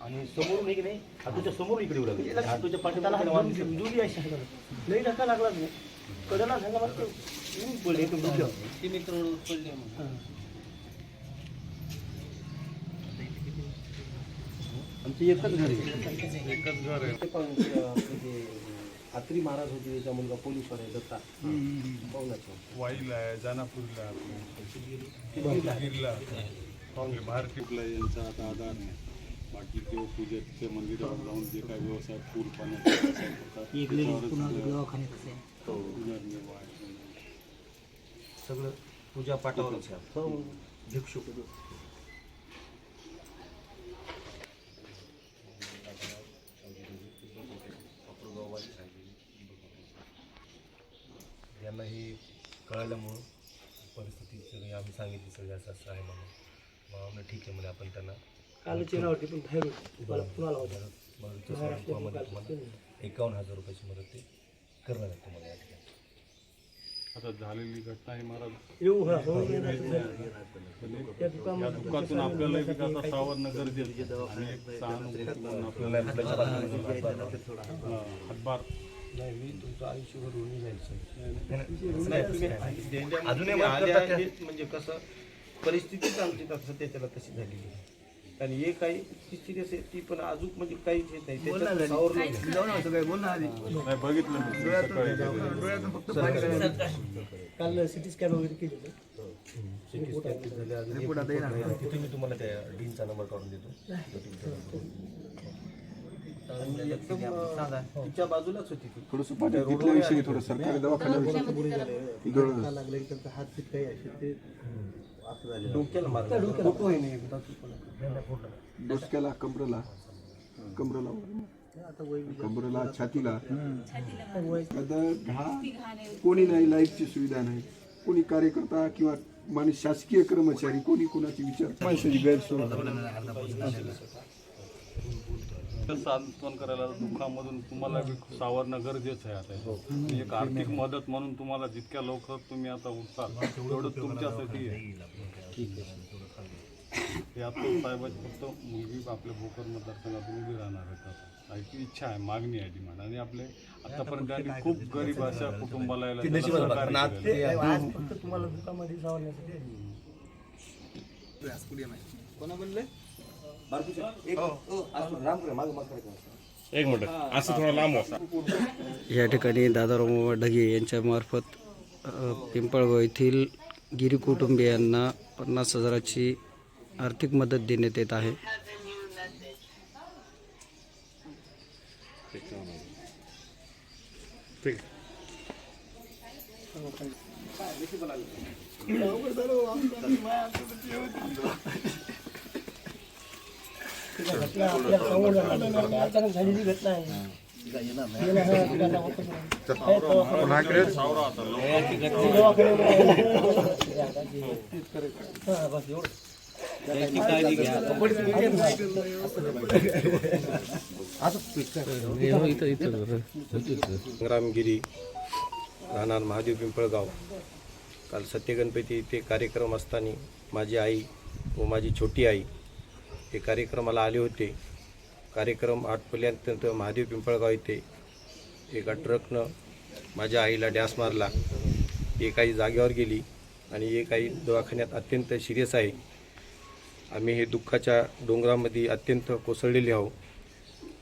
आणि समोरून एक की नाही? हातूच्या समोर इकडे येऊ लागले हातूच्या पाठीला जुनी अशी लई धक्का लागला नाही कडेला सांगा मग ऊन पडले एकदम डोक्यावर. ती मित्र पडले मग. आमची एकच घर आहे. एकच घर आहे. ते पण अं, म्हणजे आत्री महाराज होते त्याचा मुलगा पोलीसवर आहे दत्ता. पाहुण्याचा. वाईला आहे जानापूरला आहे, गिरला आहे. भारतीला यांचा आता आधार नाही बाकी देव पूजेचे जाऊन जे काही व्यवसाय पाण्याचा आहे. सगळं पूजा पाठावरच आहे भिक्षुक यांना हे कळल्यामुळं परिस्थिती सगळी आम्ही सांगितली सगळी असं असं आहे म्हणून. मग आम्ही ठीक आहे म्हणे आपण त्यांना. काल चेहऱ्यावरती पण बाहेर मला होता. तुम्हाला एकावन्न हजार रुपयाची मदत ते करणार आहे तुम्हाला या ठिकाणी. आता झालेली घटना ही महाराज येऊ हा हो येणार. या दुःखातून आपल्याला एक आता सावरणं गरजेचं आहे. आणि एक सहानुभूती म्हणून आपल्याला हातभार. नाही मी तुमचं आयुष्यभर ऋणी जाईल अजूनही म्हणजे कसं परिस्थितीच आमची तसं त्याच्याला तशी झालेली आहे आणि हे काही सिरियस आहे ती पण अजून म्हणजे काहीच येत नाही. त्याच्यात सावरलं. नाही. नाही बघितलं मी. सकाळी काल सिटी स्कॅन वगैरे केली CT scan ते झाले, अजून एक report नाही. तिथे मी तुम्हाला त्या डीनचा नंबर काढून देतो. तो तुमच्या आणि एकदम अं, तिच्या बाजूलाच होती ती. थोडंसं थोडं सरकारी दवाखान्याविषयी काल लागलं त्यांचा हात फिट काही असेल ते डोक्याला मारलं फोटो आहे नाही बाकी पण डोसक्याला कमरेला. कमरेला वगैरे. कमरेला छातीला. आता हा कोणी नाही लाईटची सुविधा नाही. कोणी कार्यकर्ता किंवा माणूस शासकीय कर्मचारी कोणी कोणाची विचार माणसाची गैरसोय. सांत्वन करायला दुःखामधून तुम्हाला सावरणं गरजेचं आहे आता. एक आर्थिक मदत म्हणून तुम्हाला जितक्या लवकर तुम्ही आता उठताल तेवढं तुमच्यासाठी आहे. हे आता साहेबाची फक्त मुलगी आपल्या भोकर मतदारसंघातून उभी राहणार ऐकी इच्छा आहे मागणी आहे डिमांड आणि आपले आतापर्यंत त्यांनी खूप गरीब अशा कुटुंबाला केलेलं आहे. आज फक्त तुम्हाला दुकानामध्ये सावरण्यासाठी या ठिकाणी दादाराव ढगे यांच्यामार्फत अ, पिंपळगाव येथील गिरी कुटुंबियांना पन्नास हजाराची आर्थिक मदत देण्यात येत आहे. आपल्या सावरलं अचानक झालेली घटना आहे. गेला हा संग्रामगिरी राहणार महादेव पिंपळगाव. काल सत्यगणपती इथे कार्यक्रम असताना माझी आई व माझी छोटी आई हे कार्यक्रमाला आले होते. कार्यक्रम आठपर्यंत महादेव पिंपळगाव येथे एका ट्रकनं माझ्या आईला डॅस मारला. एक आई जागेवर गेली आणि एक आई दवाखान्यात अत्यंत सिरियस आहे. आम्ही हे दुःखाच्या डोंगरामध्ये अत्यंत कोसळलेले आहोत.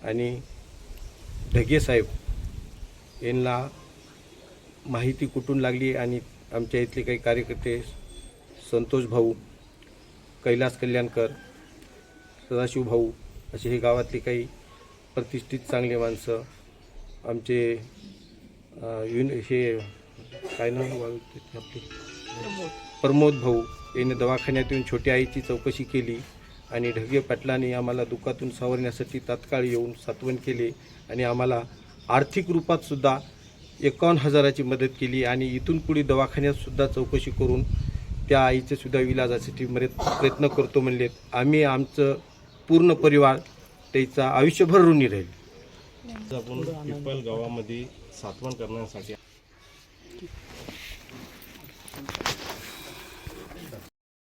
आणि ढगे साहेब यांना माहिती कुठून लागली आणि आमच्या इथले काही कार्यकर्ते संतोष भाऊ कैलास कल्याणकर सदाशिव भाऊ असे हे गावातले काही प्रतिष्ठित चांगले माणसं आमचे युन हे काय ते आपले? प्रमोद. भाऊ. यांनी दवाखान्यात येऊन छोट्या आईची चौकशी केली आणि ढगे पाटलांनी आम्हाला दुःखातून सावरण्यासाठी तात्काळ येऊन सात्वन केले आणि आम्हाला आर्थिक रूपात सुद्धा एकावन्न हजाराची मदत केली आणि इथून पुढे दवाखान्यात सुद्धा चौकशी करून त्या आईचे सुद्धा इलाजासाठी मरेत प्रयत्न करतो म्हणलेत. आम्ही आमचं पूर्ण परिवार त्याचा आयुष्यभर ऋणी राहील. आपण पिंपल गावामध्ये सातवण करण्यासाठी